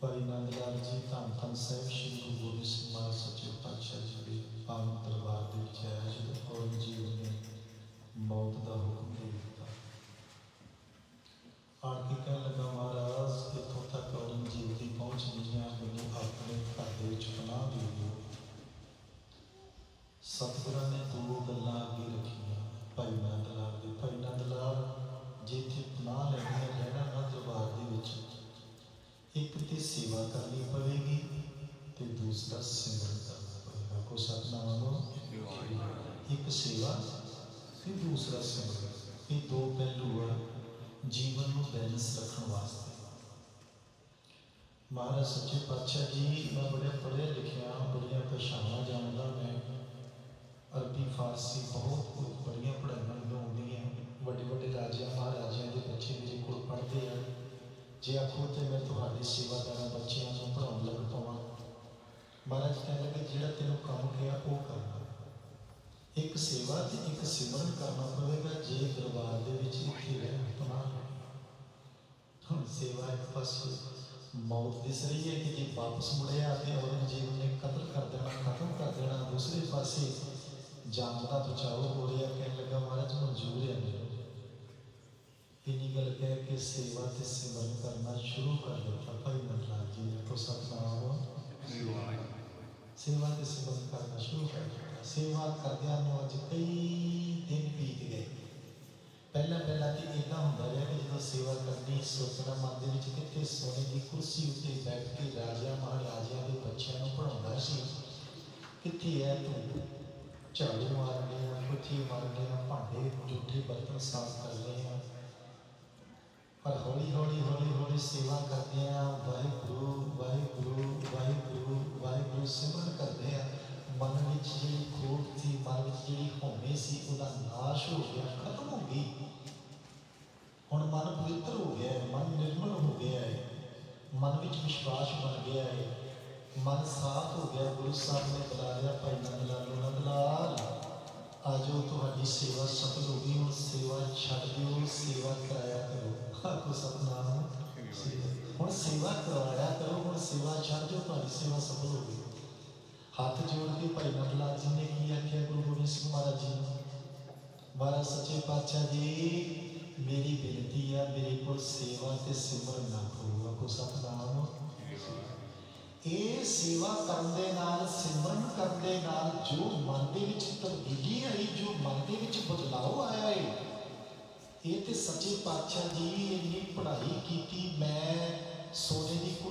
ਭਾਈ ਨੰਦ ਲਾਲ ਜੀ ਧੰਨ ਧੰਨ ਸਾਹਿਬ ਸ਼੍ਰੀ ਗੁਰੂ ਗੋਬਿੰਦ ਸਿੰਘ ਮਹਾਰਾਜ ਸੱਚੇ ਪਾਤਸ਼ਾਹ ਜੀ ਦੇ ਪਾਵਨ ਦਰਬਾਰ ਦੇ ਵਿੱਚ ਆਇਆ ਜਦੋਂ ਔਰੰਗਜ਼ੇਬ ਨੇ ਮੌਤ ਦਾ ਹੁਕਮ ਦੇ ਦਿੱਤਾ ਆਣ ਇੱਕ ਸੇਵਾ ਕਰਨੀ ਪਵੇਗੀ ਤੇ ਦੂਸਰਾ ਸਿਮਰਨ ਕਰਨਾ ਪਵੇਗਾ। ਕੋ ਸਤਨਾਮ ਇੱਕ ਸੇਵਾ ਤੇ ਦੂਸਰਾ ਸਿਮਰਨ। ਇਹ ਦੋ ਪਹਿਲੂ ਆ ਜੀਵਨ ਨੂੰ ਬੈਲੈਂਸ ਰੱਖਣ ਵਾਸਤੇ। ਮਹਾਰਾਜ ਸੱਚੇ ਪਾਤਸ਼ਾਹ ਜੀ, ਮੈਂ ਬੜੇ ਪੜ੍ਹਿਆ ਲਿਖਿਆ, ਬੜੀਆਂ ਭਾਸ਼ਾਵਾਂ ਜਾਣਦਾ ਮੈਂ। ਅਰਬੀ, ਫਾਰਸੀ ਜੇ ਆਖੋ ਤੇ ਮੈਂ ਤੁਹਾਡੇ ਸੇਵਾਦਾਰਾਂ ਬੱਚਿਆਂ ਨੂੰ ਪੜਾਉਣ ਲੱਗ ਪਵਾਂ। ਮਹਾਰਾਜ ਕਹਿਣ ਲੱਗੇ, ਜਿਹੜਾ ਤੈਨੂੰ ਕੰਮ ਕਿਹਾ ਉਹ ਕਰਨਾ ਇੱਕ ਸੇਵਾ ਤੇ ਇੱਕ ਸਿਮਰਨ ਕਰਨਾ ਪਵੇਗਾ, ਜੇ ਦਰਬਾਰ ਦੇ ਵਿੱਚ ਇੱਥੇ ਰਹਿ ਪਨਾ ਹੁਣ ਸੇਵਾ ਇੱਕ ਪਾਸੇ ਮੌਤ ਦਿਸ ਰਹੀ ਹੈ ਕਿ ਜੇ ਵਾਪਸ ਮੁੜਿਆ ਤੇ ਔਰੰਗਜ਼ੇਬ ਨੇ ਕਤਲ ਕਰ ਦੇਣਾ, ਖਤਮ ਕਰ ਦੇਣਾ, ਦੂਸਰੇ ਪਾਸੇ ਜਾਨ ਦਾ ਬਚਾਓ ਹੋ ਰਿਹਾ, ਕਹਿਣ ਲੱਗਾ, ਮਹਾਰਾਜ, ਮਨਜ਼ੂਰ ਹੈ ਮੈਨੂੰ ਇੰਨੀ ਗੱਲ ਕਹਿ ਕੇ ਸੇਵਾ ਤੇ ਸਿਮਰਨ ਕਰਨਾ ਸ਼ੁਰੂ ਕਰ ਦਿੱਤਾ ਭਾਈ ਨੰਦਲਾਲ ਜੀ ਨੇ ਕੋ ਸਤਨਾਮ ਸੇਵਾ ਤੇ ਸਿਮਰਨ ਕਰਨਾ ਸ਼ੁਰੂ ਕਰ ਦਿੱਤਾ ਸੇਵਾ ਕਰਦਿਆਂ ਨੂੰ ਅੱਜ ਕਈ ਦਿਨ ਬੀਤ ਗਏ ਪਹਿਲਾਂ ਪਹਿਲਾਂ ਤੇ ਇਦਾਂ ਹੁੰਦਾ ਰਿਹਾ ਕਿ ਜਦੋਂ ਸੇਵਾ ਕਰਨੀ ਸੋਚਣਾ ਮਨ ਦੇ ਵਿੱਚ ਕਿੱਥੇ ਸੋਨੇ ਦੀ ਕੁਰਸੀ ਉੱਤੇ ਬੈਠ ਕੇ ਰਾਜਾ ਮਹਾਰਾਜਿਆਂ ਦੇ ਬੱਚਿਆਂ ਨੂੰ ਪੜਾਉਂਦਾ ਸੀ ਕਿੱਥੇ ਹੈ ਤੂੰ ਝਾੜੂ ਮਾਰਨੇ ਆ ਕੁੱਥੀ ਮਾਰਨੇ ਆ ਭਾਂਡੇ ਜੂਠੇ ਬਰਤਨ ਸਾਫ਼ ਕਰਦੇ ਆ ਪਰ ਹੌਲੀ ਹੌਲੀ ਹੌਲੀ ਹੌਲੀ ਸੇਵਾ ਕਰਦੇ ਆ ਵਾਹਿਗੁਰੂ ਵਾਹਿਗੁਰੂ ਵਾਹਿਗੁਰੂ ਵਾਹਿਗੁਰੂ ਸਿਮਰਨ ਕਰਦੇ ਆ ਮਨ ਵਿੱਚ ਜਿਹੜੀ ਖੋਟ ਸੀ, ਮਨ ਵਿੱਚ ਜਿਹੜੀ ਹਉਮੈ ਸੀ, ਉਹਦਾ ਨਾਸ਼ ਹੋ ਗਿਆ, ਖਤਮ ਹੋ ਗਈ। ਹੁਣ ਮਨ ਪਵਿੱਤਰ ਹੋ ਗਿਆ ਹੈ, ਮਨ ਨਿਰਮਲ ਹੋ ਗਿਆ ਹੈ। ਮਨ ਵਿੱਚ ਵਿਸ਼ਵਾਸ ਬਣ ਗਿਆ ਹੈ। ਮਨ ਸਾਫ਼ ਹੋ ਗਿਆ, ਗੁਰੂ ਸਾਹਿਬ ਨੇ ਬੁਲਾ ਲਿਆ ਭਾਈ ਨੰਦ ਲਾਲ ਨੰਦ ਲਾਲ ਆਜੋ ਤੁਹਾਡੀ ਸੇਵਾ ਸਫਲ ਹੋ ਗਈ, ਹੁਣ ਸੇਵਾ ਛੱਡ ਦਿਓ, ਸੇਵਾ ਕਰਾਇਆ ਕਰੋ ਸਤਨਾਮ ਹੁਣ ਸੇਵਾ ਕਰਵਾਇਆ ਕਰੋ, ਹੁਣ ਸੇਵਾ ਛੱਡ ਦਿਓ ਤੁਹਾਡੀ ਸੇਵਾ ਸਫਲ ਹੋ ਗਈ। ਹੱਥ ਜੋੜ ਕੇ ਭਾਈ ਨੰਦ ਜੀ ਨੇ ਕੀ ਆਖਿਆ ਗੁਰੂ ਗੋਬਿੰਦ ਸਿੰਘ ਮਹਾਰਾਜ ਜੀ ਮਹਾਰਾਜ ਸੱਚੇ ਪਾਤਸ਼ਾਹ ਜੀ, ਮੇਰੀ ਬੇਨਤੀ ਆ, ਮੇਰੇ ਕੋਲ ਸੇਵਾ ਤੇ ਸਿਮਰਨ ਨਾ ਕਰੋ ਆਖੋ ਸਤਨਾਮ। ਇਹ ਸੇਵਾ ਕਰਨ ਦੇ ਨਾਲ, ਸਿਮਰਨ ਕਰਨ ਦੇ ਨਾਲ ਜੋ ਮਨ ਦੇ ਵਿੱਚ ਤਬਦੀਲੀ ਆਈ, ਜੋ ਮਨ ਦੇ ਵਿੱਚ ਬਦਲਾਅ ਆਇਆ ਹੈ ਇਹ ਤੇ ਸੱਚੇ ਪਾਤਸ਼ਾਹ ਜੀ ਇੰਨੀ ਪੜ੍ਹਾਈ ਕੀਤੀ ਮੈਂ ਸੋਨੇ ਦੀ ਕੁਰਸੀ